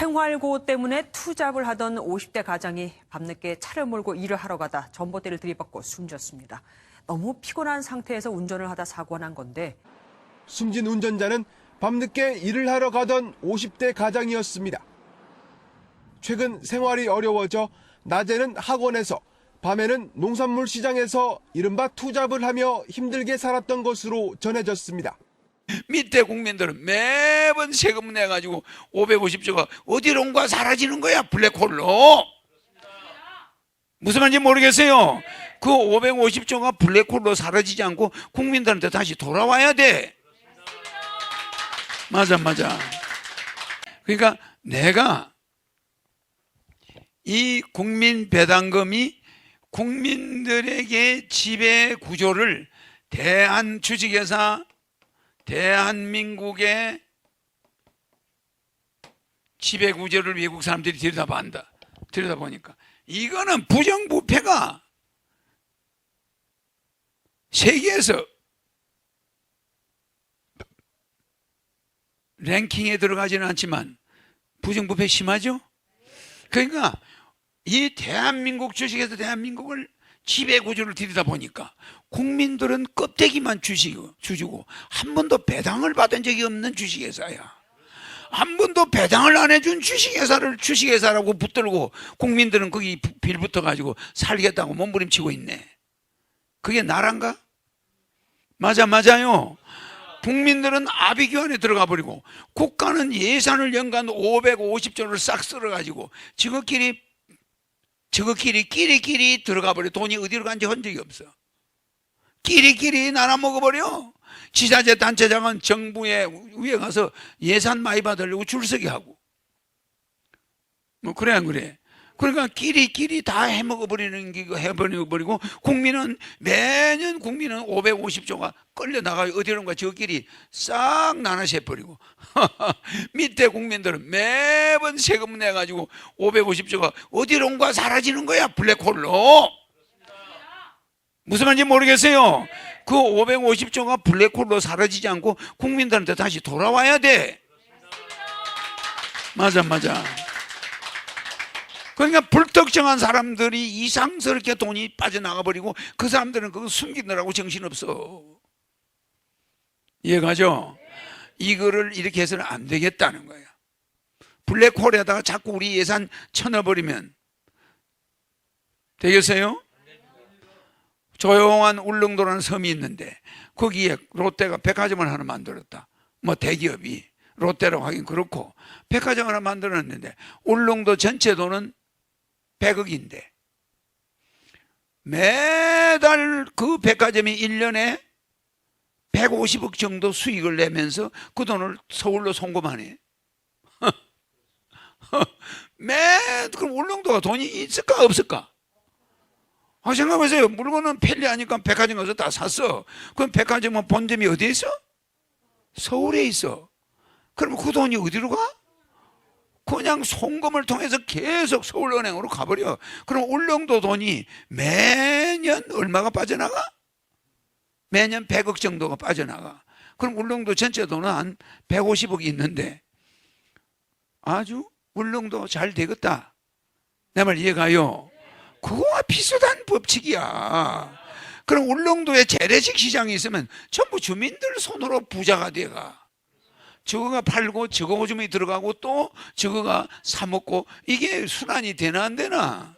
생활고 때문에 투잡을 하던 50대 가장이 밤늦게 차를 몰고 일을 하러 가다 전봇대를 들이받고 숨졌습니다. 너무 피곤한 상태에서 운전을 하다 사고가 난 건데 숨진 운전자는 밤늦게 일을 하러 가던 50대 가장이었습니다. 최근 생활이 어려워져 낮에는 학원에서 밤에는 농산물 시장에서 이른바 투잡을 하며 힘들게 살았던 것으로 전해졌습니다. 밑에 국민들은 매번 세금 내가지고 550조가 어디로 온가 사라지는 거야 블랙홀로. 무슨 말인지 모르겠어요. 그 550조가 블랙홀로 사라지지 않고 국민들한테 다시 돌아와야 돼. 맞아 맞아. 그러니까 내가 이 국민 배당금이 국민들에게 지배 구조를 대한 주식회사 대한민국의 지배 구조를 외국 사람들이 들여다본다. 들여다보니까 이거는 부정부패가 세계에서 랭킹에 들어가지는 않지만 부정부패 심하죠? 그러니까 이 대한민국 주식에서 대한민국을 지배 구조를 들이다 보니까 국민들은 껍데기만 주시고 주주고 한 번도 배당을 받은 적이 없는 주식회사야. 한 번도 배당을 안 해준 주식회사를 주식회사라고 붙들고 국민들은 거기 빌붙어 가지고 살겠다고 몸부림치고 있네. 그게 나란가? 맞아 맞아요. 국민들은 아비규환에 들어가 버리고 국가는 예산을 연간 550조를 싹 쓸어 가지고 지그끼리 저거끼리 끼리끼리 들어가 버려. 돈이 어디로 간지 한 적이 없어. 끼리끼리 나눠 먹어버려. 지자체 단체장은 정부에 위에 가서 예산 많이 받으려고 줄서기 하고. 뭐 그래 안 그래 그러니까 끼리끼리 다 해먹어버리는 게 해버리고 국민은 매년 국민은 550조가 끌려 나가요 어디론가 저끼리 싹 나눠서 해버리고. 밑에 국민들은 매번 세금 내가지고 550조가 어디론가 사라지는 거야 블랙홀로. 무슨 말인지 모르겠어요. 그 550조가 블랙홀로 사라지지 않고 국민들한테 다시 돌아와야 돼. 맞아 맞아 그러니까 불특정한 사람들이 이상스럽게 돈이 빠져나가 버리고 그 사람들은 그거 숨기느라고 정신없어. 이해가죠? 이거를 이렇게 해서는 안 되겠다는 거야. 블랙홀에다가 자꾸 우리 예산 쳐넣어버리면 되겠어요? 조용한 울릉도라는 섬이 있는데 거기에 롯데가 백화점을 하나 만들었다. 뭐 대기업이 롯데라고 하긴 그렇고 백화점 하나 만들었는데 울릉도 전체 돈은 100억인데 매달 그 백화점이 1년에 150억 정도 수익을 내면서 그 돈을 서울로 송금하네. 매 그럼 울릉도가 돈이 있을까 없을까? 아, 생각해보세요. 물건은 편리하니까 백화점 가서 다 샀어. 그럼 백화점은 본점이 어디에 있어? 서울에 있어. 그럼 그 돈이 어디로 가? 그냥 송금을 통해서 계속 서울은행으로 가버려. 그럼 울릉도 돈이 매년 얼마가 빠져나가? 매년 100억 정도가 빠져나가. 그럼 울릉도 전체 돈은 한 150억이 있는데 아주 울릉도 잘 되겠다. 내 말 이해가요? 그거와 비슷한 법칙이야. 그럼 울릉도에 재래식 시장이 있으면 전부 주민들 손으로 부자가 돼가. 저거가 팔고 저거 오줌이 들어가고 또 저거가 사 먹고 이게 순환이 되나 안 되나?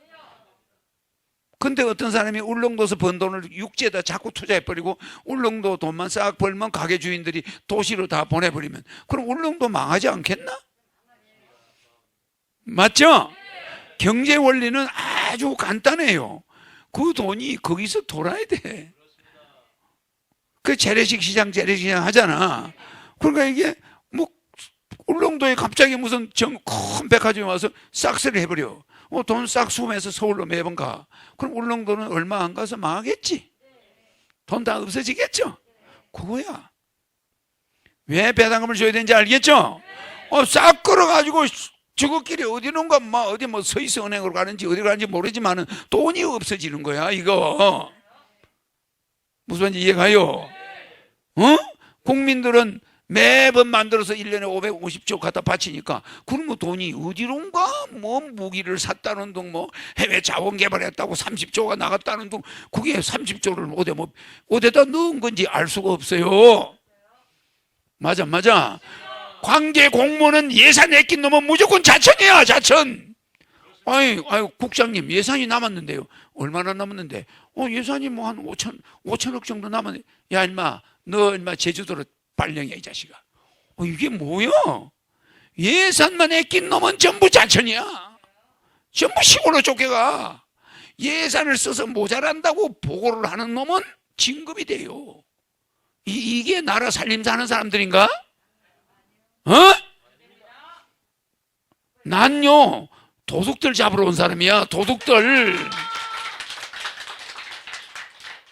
근데 어떤 사람이 울릉도에서 번 돈을 육지에다 자꾸 투자해 버리고 울릉도 돈만 싹 벌면 가게 주인들이 도시로 다 보내 버리면 그럼 울릉도 망하지 않겠나? 맞죠? 경제 원리는 아주 간단해요. 그 돈이 거기서 돌아야 돼. 그 재래식 시장, 재래식 시장 하잖아. 그러니까 이게 뭐 울릉도에 갑자기 무슨 정 큰 백화점이 와서 싹쓸이 해버려. 어, 돈싹 수금해서 서울로 매번 가. 그럼 울릉도는 얼마 안 가서 망하겠지. 돈 다 없어지겠죠. 그거야. 왜 배당금을 줘야 되는지 알겠죠? 어, 싹 끌어가지고 저거끼리 어디 놈가 뭐 어디 뭐 서있어 은행으로 가는지 어디 가는지 모르지만은 돈이 없어지는 거야 이거 무슨 말인지 이해가요? 어? 국민들은 매번 만들어서 1년에 550조 갖다 바치니까 그러면 돈이 어디론가 뭐 무기를 샀다는 둥 뭐 해외 자원 개발했다고 30조가 나갔다는 둥 그게 30조를 어디 뭐 어디다 넣은 건지 알 수가 없어요. 맞아 맞아. 관계 공무원은 예산 내낀 놈은 무조건 자천이야 자천. 아이, 아이 국장님 예산이 남았는데요. 얼마나 남았는데? 어 예산이 뭐 한 5천 5천억 정도 남았네. 야 임마 너 임마 제주도로 발령이야 이 자식아. 어 이게 뭐야? 예산만 아낀 놈은 전부 자천이야. 전부 시골로 쫓겨가. 예산을 써서 모자란다고 보고를 하는 놈은 진급이 돼요. 이, 이게 나라 살림 사는 사람들인가? 어? 난요 도둑들 잡으러 온 사람이야 도둑들